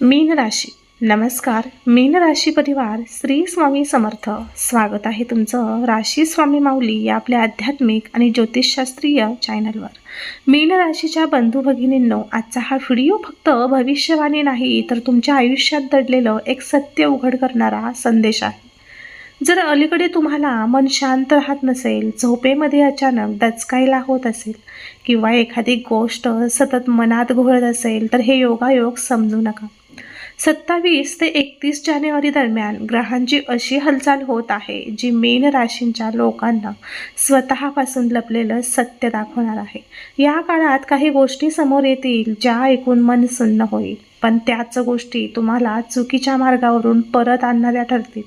मीन राशी. नमस्कार मीन राशी परिवार श्री स्वामी समर्थ. स्वागत आहे तुमचं राशी स्वामी माऊली या आपल्या आध्यात्मिक आणि ज्योतिषशास्त्रीय चॅनलवर. मीन राशीच्या बंधू भगिनींनो आजचा हा व्हिडिओ फक्त भविष्यवाणी नाही तर तुमच्या आयुष्यात दडलेलं एक सत्य उघड करणारा संदेश आहे. जर अलीकडे तुम्हाला मन शांत राहत नसेल झोपेमध्ये अचानक दचकायला होत असेल किंवा एखादी गोष्ट सतत मनात घोळत असेल तर हे योगायोग समजू नका. सत्तावीस ते एकतीस जानेवारी दरम्यान ग्रहांची अशी हालचाल होत आहे जी मेन राशींच्या लोकांना स्वतःपासून लपलेलं सत्य दाखवणार आहे. या काळात काही गोष्टी समोर येतील ज्या ऐकून मन सुन्न होईल. पण त्याच गोष्टी तुम्हाला चुकीच्या मार्गावरून परत आणणाऱ्या ठरतील.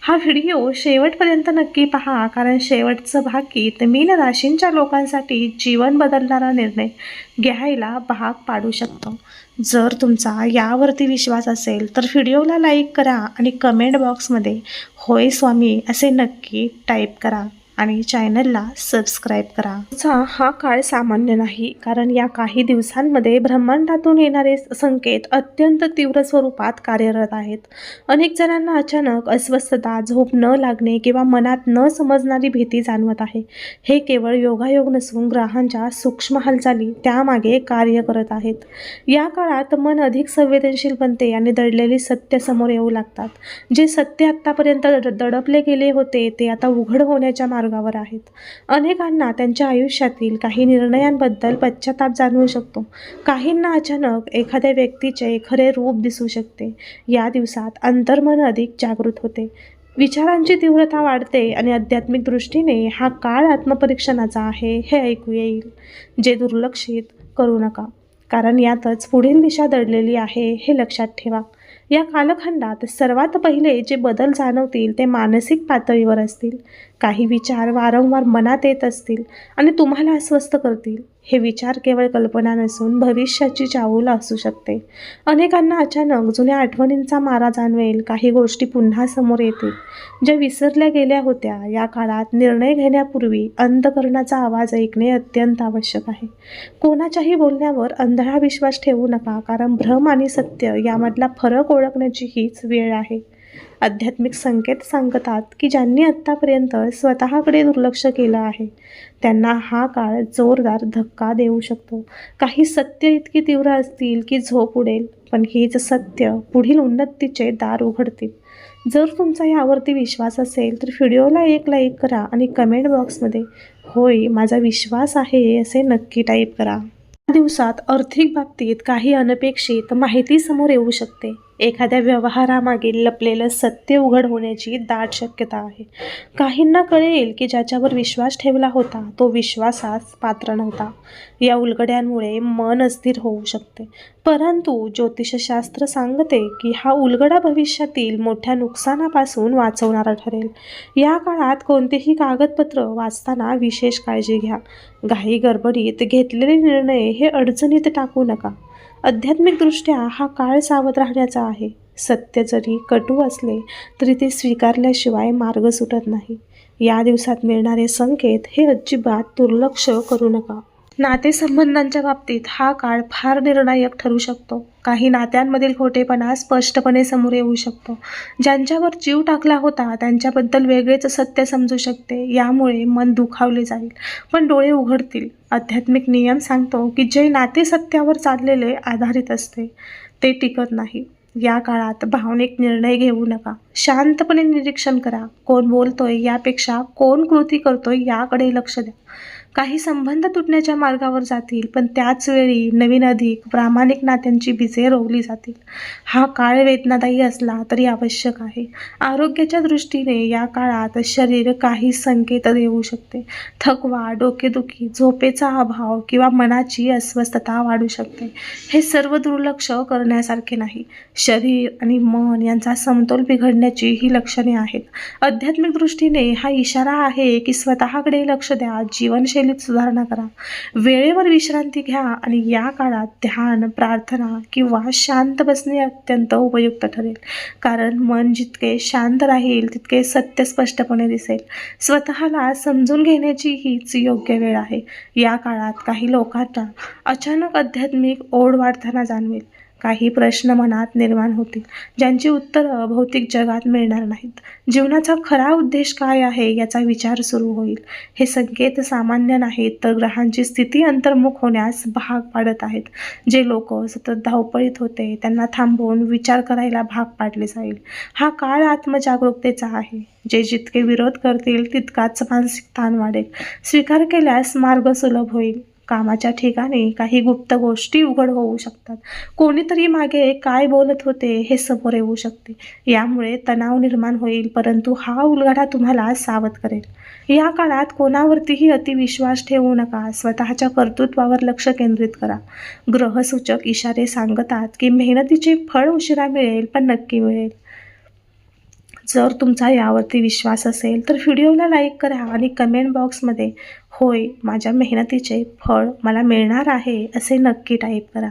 हा व्हिडिओ शेवटपर्यंत नक्की पहा कारण शेवटचं भाकीत मीन राशींच्या लोकांसाठी जीवन बदलणारा निर्णय घ्यायला भाग पाडू शकतो. जर तुमचा यावरती विश्वास असेल तर व्हिडिओला लाईक करा आणि कमेंट बॉक्समध्ये होय स्वामी असे नक्की टाईप करा. आणि चॅनलला सबस्क्राईब करा. चा हा काळ सामान्य नाही कारण या काही दिवसांमध्ये ब्रह्मांडातून येणारे संकेत अत्यंत तीव्र स्वरूपात कार्यरत आहेत. अनेक जणांना अचानक अस्वस्थता झोप न लागणे किंवा मनात न समजणारी भीती जाणवत आहे. हे केवळ योगायोग नसून ग्रहांच्या सूक्ष्म हालचाली त्यामागे कार्य करत आहेत. या काळात मन अधिक संवेदनशील बनते आणि दडलेली सत्य समोर येऊ लागतात. जे सत्य आत्तापर्यंत दड- दडपले गेले होते ते आता उघड होण्याच्या मार्गावर आहेत. अनेकांना त्यांच्या आयुष्यातील काही निर्णयांबद्दल पश्चाताप जाणवू शकतो. काहींना अचानक एखाद्या व्यक्तीचे खरे रूप दिसू शकते. या दिवसात अंतर्मन अधिक जागृत होते. विचारांची तीव्रता वाढते आणि आध्यात्मिक दृष्टीने हा काळ आत्मपरीक्षणाचा आहे हे ऐकू येईल. जे दुर्लक्षित करू नका कारण यातच पुढील दिशा दडलेली आहे हे लक्षात ठेवा. या कालखंडात सर्वात पहिले जे बदल जाणवतील ते मानसिक पातळीवर असतील. काही विचार वारंवार मनात येत असतील आणि तुम्हाला अस्वस्थ करतील हे विचार केवळ कल्पना नसून भविष्याची चाहूल असू शकते. अनेकांना अचानक जुन्या आठवणींचा मारा जाणवेल काही गोष्टी पुन्हा समोर येतील. ज्या विसरल्या गेल्या होत्या या काळात निर्णय घेण्यापूर्वी अंधकरणाचा आवाज ऐकणे अत्यंत आवश्यक आहे. कोणाच्याही बोलण्यावर अंधळा विश्वास ठेवू नका कारण भ्रम आणि सत्य यामधला फरक ओळखण्याची हीच वेळ आहे. आध्यात्मिक संकेत सांगतात की ज्यांनी आत्तापर्यंत स्वतःकडे दुर्लक्ष केलं आहे त्यांना हा काळ जोरदार धक्का देऊ शकतो. काही सत्य इतकी तीव्र असतील की झोप उडेल पण हेच सत्य पुढील उन्नतीचे दार उघडतील. जर तुमचा यावरती विश्वास असेल तर व्हिडिओला एक लाईक करा आणि कमेंट बॉक्समध्ये होय माझा विश्वास आहे असे नक्की टाईप करा. दिवसात आर्थिक बाबतीत काही अनपेक्षित माहिती समोर येऊ शकते. एखाद्या व्यवहारामागील लपलेलं सत्य उघड होण्याची दाट शक्यता आहे. काहींना कळेल की ज्याच्यावर विश्वास ठेवला होता तो विश्वासास पात्र नव्हता. या उलगड्यांमुळे मन अस्थिर होऊ शकते. परंतु ज्योतिषशास्त्र सांगते की हा उलगडा भविष्यातील मोठ्या नुकसानापासून वाचवणारा ठरेल. या काळात कोणतेही कागदपत्र वाचताना विशेष काळजी घ्या. घाई गडबडीत घेतलेले निर्णय हे अडचणीत टाकू नका. आध्यात्मिकदृष्ट्या हा काळ सावध राहण्याचा आहे. सत्य जरी कटू असले तरी ते स्वीकारल्याशिवाय मार्ग सुटत नाही. या दिवसात मिळणारे संकेत हे अजिबात दुर्लक्ष करू नका. नातेसंबंधांच्या बाबतीत हा काळ फार निर्णायक ठरू शकतो. काही नात्यांमधील खोटेपणा स्पष्टपणे समोर येऊ शकतो. ज्यांच्यावर जीव टाकला होता त्यांच्याबद्दल वेगळेच सत्य समजू शकते. यामुळे मन दुखावले जाईल पण डोळे उघडतील. आध्यात्मिक नियम सांगतो की जे नाते सत्यावर चाललेले आधारित असते ते टिकत नाही. या काळात भावनिक निर्णय घेऊ नका. शांतपणे निरीक्षण करा. कोण बोलतोय यापेक्षा कोण कृती करतोय याकडे लक्ष द्या. काही संबंध तुटण्याच्या मार्गावर जातील पण त्याच वेळी नवीन अधिक प्रामाणिक नात्यांची बीजे रोवली जातील. हा काळ वेदनादायी असला तरी आवश्यक आहे. आरोग्याच्या दृष्टीने या काळात शरीर काही संकेत देऊ शकते. थकवा डोकेदुखी झोपेचा अभाव किंवा मनाची अस्वस्थता वाढू शकते. हे सर्व दुर्लक्ष करण्यासारखे नाही. शरीर आणि मन यांचा समतोल बिघडण्याची ही लक्षणे आहेत. आध्यात्मिक दृष्टीने हा इशारा आहे की स्वतःकडे लक्ष द्या जीवनशैली जीवनशैलीत सुधारणा करा. वेळेवर विश्रांती घ्या आणि या काळात ध्यान प्रार्थना किंवा शांत बसणे अत्यंत उपयुक्त ठरेल. कारण मन जितके शांत राहील तितके सत्य स्पष्टपणे दिसेल. स्वतःला समजून घेण्याची हीच योग्य वेळ आहे. या काळात काही लोकांना अचानक आध्यात्मिक ओढ वाढताना जाणवेल. काही प्रश्न मनात निर्माण होतील ज्यांची उत्तरं भौतिक जगात मिळणार नाहीत. जीवनाचा खरा उद्देश काय आहे याचा विचार सुरू होईल. हे संकेत सामान्य नाहीत तर ग्रहांची स्थिती अंतर्मुख होण्यास भाग पाडत आहेत. जे लोक सतत धावपळीत होते त्यांना थांबवून विचार करायला भाग पाडले जाईल. हा काळ आत्मजागरूकतेचा आहे. जे जितके विरोध करतील तितकाच मानसिक ताण वाढेल. स्वीकार केल्यास मार्ग सुलभ होईल. कामाच्या ठिकाणी काही गुप्त गोष्टी उघड होऊ शकतात. कोणीतरी मागे काय बोलत होते हे समोर येऊ शकते. यामुळे तणाव निर्माण होईल परंतु हा उलगडा तुम्हाला सावध करेल. या काळात कोणावरतीही अतिविश्वास ठेवू नका. स्वतःच्या कर्तृत्वावर लक्ष केंद्रित करा. ग्रहसूचक इशारे सांगतात की मेहनतीचे फळ उशिरा मिळेल पण नक्की मिळेल. जर तुमचा यावरती विश्वास असेल तर व्हिडिओला लाईक करा आणि कमेंट बॉक्समध्ये होय माझ्या मेहनतीचे फळ मला मिळणार आहे असे नक्की टाईप करा.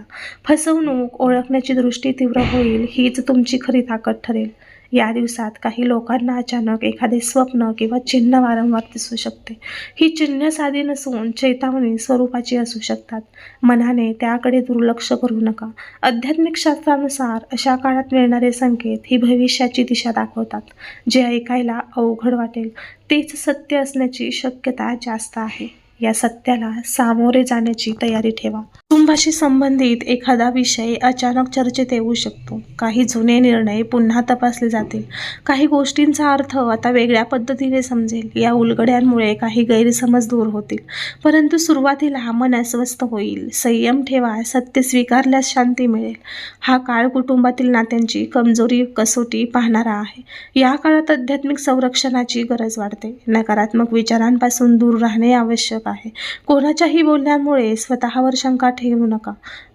फसवणूक ओळखण्याची दृष्टी तीव्र होईल हीच तुमची खरी ताकद ठरेल. या दिवसात काही लोकांना अचानक एखादे स्वप्न किंवा चिन्ह वारंवार दिसू शकते. ही चिन्ह साधी नसून चेतावणी स्वरूपाची असू शकतात. मनाने त्याकडे दुर्लक्ष करू नका. आध्यात्मिक शास्त्रानुसार अशा काळात मिळणारे संकेत ही भविष्याची दिशा दाखवतात. जे ऐकायला अवघड वाटेल तेच सत्य असण्याची शक्यता जास्त आहे. या सत्याला सामोरे जाण्याची तयारी ठेवा. कुटुंबाशी संबंधित एखादा विषय अचानक चर्चेत येऊ शकतो. काही जुने निर्णय पुन्हा तपासले जातील. काही गोष्टींचा अर्थ आता वेगळ्या पद्धतीने समजेल. या उलगड्यांमुळे काही गैरसमज दूर होतील. परंतु सुरुवातीला मन अस्वस्थ होईल. संयम ठेवा. सत्य स्वीकारल्यास शांती मिळेल. हा काळ कुटुंबातील नात्यांची कमजोरी कसोटी पाहणारा आहे. या काळात आध्यात्मिक संरक्षणाची गरज वाढते. नकारात्मक विचारांपासून दूर राहणे आवश्यक आहे. कोणाच्याही बोलण्यामुळे स्वतःवर शंका ठेवू नका.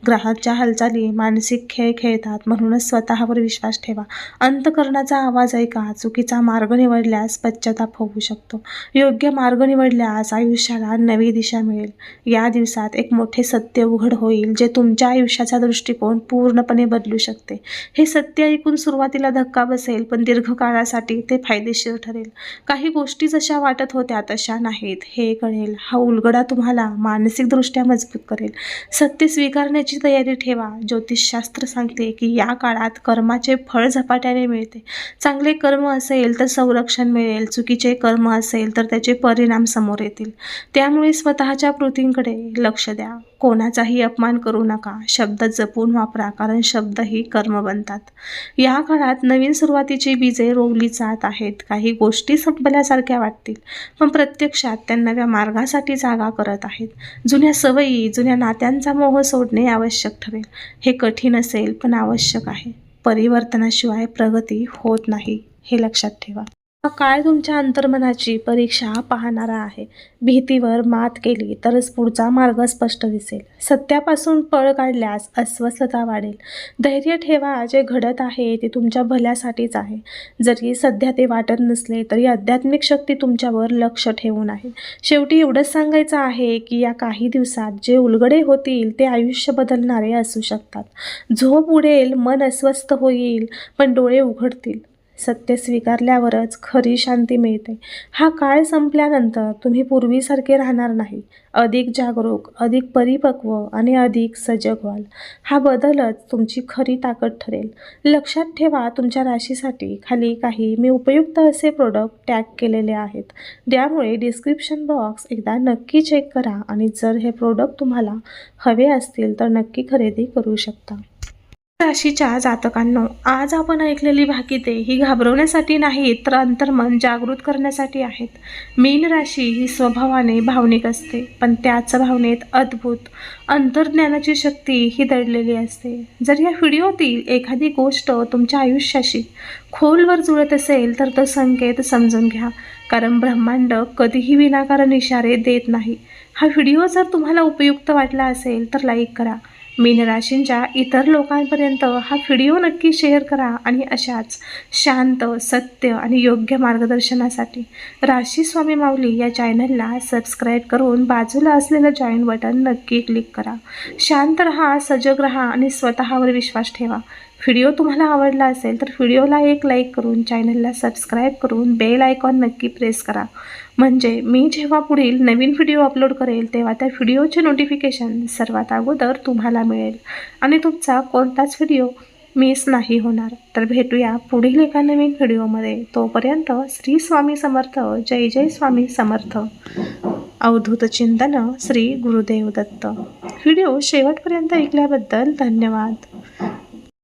ग्रहांच्या हालचाली मानसिक खेळ खेळतात म्हणूनच स्वतःवर विश्वास ठेवा. अंतकरणाचा आवाज ऐका. चुकीचा मार्ग निवडल्यास पश्चाताप होऊ शकतो. योग्य मार्ग निवडल्यास आयुष्याला नवी दिशा मिळेल. या दिवसात एक मोठे सत्य उघड होईल जे तुमच्या आयुष्याचा दृष्टिकोन पूर्णपणे बदलू शकते. हे सत्य ऐकून सुरुवातीला धक्का बसेल पण दीर्घकाळासाठी ते फायदेशीर ठरेल. काही गोष्टी जशा वाटत होत्या तशा नाहीत. हे कळेल. हा उलगडा तुम्हाला मानसिकदृष्ट्या मजबूत करेल. सत्य स्वीकारण्याची तयारी ठेवा. ज्योतिषशास्त्र सांगते की या काळात कर्माचे फळ झपाट्याने मिळते. चांगले कर्म असेल तर संरक्षण मिळेल. चुकीचे कर्म असेल तर त्याचे परिणाम समोर येतील. त्यामुळे स्वतःच्या कृतींकडे लक्ष द्या. कोणाचाही अपमान करू नका. शब्द जपून वापरा कारण शब्द ही कर्म बनतात. या काळात नवीन सुरुवातीची बीजे रोवली जात आहेत. काही गोष्टी संपल्यासारख्या वाटतील पण प्रत्यक्षात त्या नव्या मार्गासाठी जागा करत आहेत. जुन्या सवयी जुन्या नात्यांचा मोह सोडणे आवश्यक ठरेल. हे कठीण असेल पण आवश्यक आहे. परिवर्तनाशिवाय प्रगती होत नाही हे लक्षात ठेवा. काळ तुमच्या अंतर्मनाची परीक्षा पाहणारा आहे? भीतीवर मात केली तरच पुढचा मार्ग स्पष्ट दिसेल. सत्यापासून पळ काढल्यास अस्वस्थता वाढेल. धैर्य ठेवा जे घडत आहे ते तुमच्या भल्यासाठीच आहे. जरी सध्या ते वाटत नसले तरी आध्यात्मिक शक्ती तुमच्यावर लक्ष ठेवून आहे. शेवटी एवढंच सांगायचं आहे की या काही दिवसात जे उलगडे होतील ते आयुष्य बदलणारे असू शकतात. झोप उडेल मन अस्वस्थ होईल पण डोळे उघडतील. सत्य स्वीकारल्यावरच खरी शांती मिळते. हा काळ संपल्यानंतर तुम्ही पूर्वीसारखे राहणार नाही. अधिक जागरूक अधिक परिपक्व आणि अधिक सजग व्हाल. हा बदलच तुमची खरी ताकद ठरेल. लक्षात ठेवा तुमच्या राशीसाठी खाली काही मी उपयुक्त असे प्रोडक्ट टॅग केलेले आहेत. त्यामुळे डिस्क्रिप्शन बॉक्स एकदा नक्की चेक करा आणि जर हे प्रोडक्ट तुम्हाला हवे असतील तर नक्की खरेदी करू शकता. राशीच्या जातकांनो आज आपण ऐकलेली भाकिते ही घाबरवण्यासाठी नाहीत तर अंतर्मन जागृत करण्यासाठी आहेत. मीन राशी ही स्वभावाने भावनिक असते पण त्याच भावनेत अद्भुत अंतर्ज्ञानाची शक्ती ही दडलेली असते. जर या व्हिडिओतील एखादी गोष्ट तुमच्या आयुष्याशी खोलवर जुळत असेल तर तो संकेत समजून घ्या. कारण ब्रह्मांड कधीही विनाकारण इशारे देत नाही. हा व्हिडिओ जर तुम्हाला उपयुक्त वाटला असेल तर लाईक करा. मीनराशींच्या इतर लोकांपर्यंत हा व्हिडिओ नक्की शेअर करा आणि अशाच शांत सत्य आणि योग्य मार्गदर्शनासाठी राशी स्वामी माऊली या चॅनलला सबस्क्राईब करून बाजूला असलेलं जॉईन बटन नक्की क्लिक करा. शांत रहा सजग रहा आणि स्वतःवर विश्वास ठेवा. व्हिडिओ तुम्हाला आवडला असेल तर व्हिडिओला एक लाईक करून चॅनलला सबस्क्राईब करून बेल आयकॉन नक्की प्रेस करा. म्हणजे मी जेव्हा पुढील नवीन व्हिडिओ अपलोड करेल तेव्हा त्या व्हिडिओचे नोटिफिकेशन सर्वात अगोदर तुम्हाला मिळेल. आणि तुमचा कोणताच व्हिडिओ मिस नाही होणार. तर भेटूया पुढील एका नवीन व्हिडिओमध्ये तोपर्यंत श्री स्वामी समर्थ जय जय स्वामी समर्थ. अवधूत चिंतन श्री गुरुदेव दत्त. व्हिडिओ शेवटपर्यंत ऐकल्याबद्दल धन्यवाद.